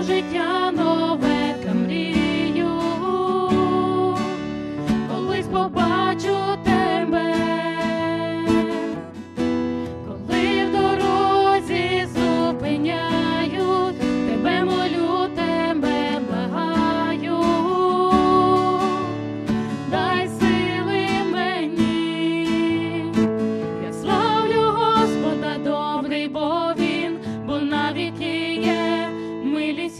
життя.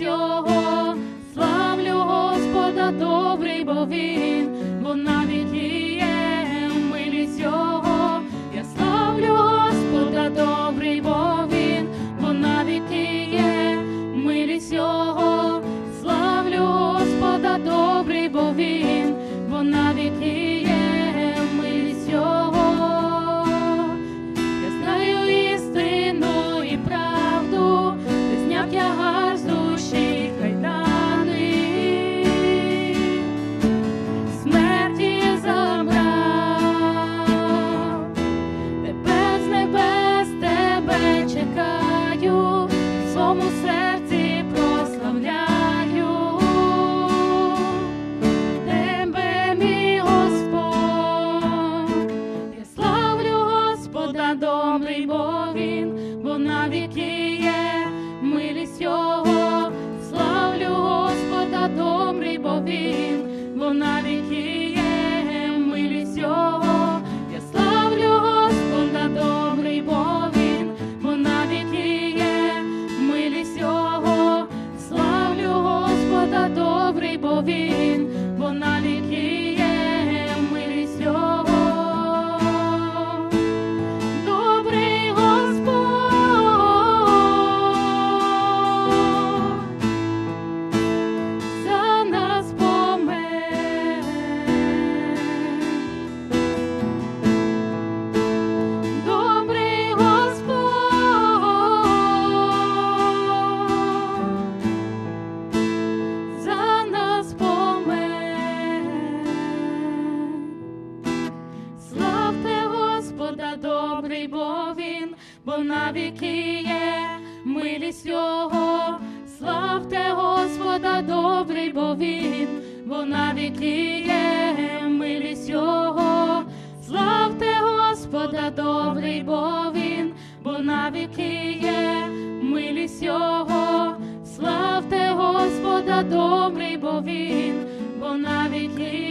єдність славлю Господа, добрий бо він, бо на добрий, бо він, бо навіки є милість його, славлю Господа добрий, бо він, бо навіки є милість його, я славлю Господа добрий, бо він, бо навіки є милість його, славлю Господа добрий, бо він, бо добрий, бо він, бо навіки є милість його. Славте Господа добрий, бо він, бо навіки є милість його. Славте Господа добрий, бо він, бо навіки є милість його. Славте Господа добрий, бо він, бо навіки.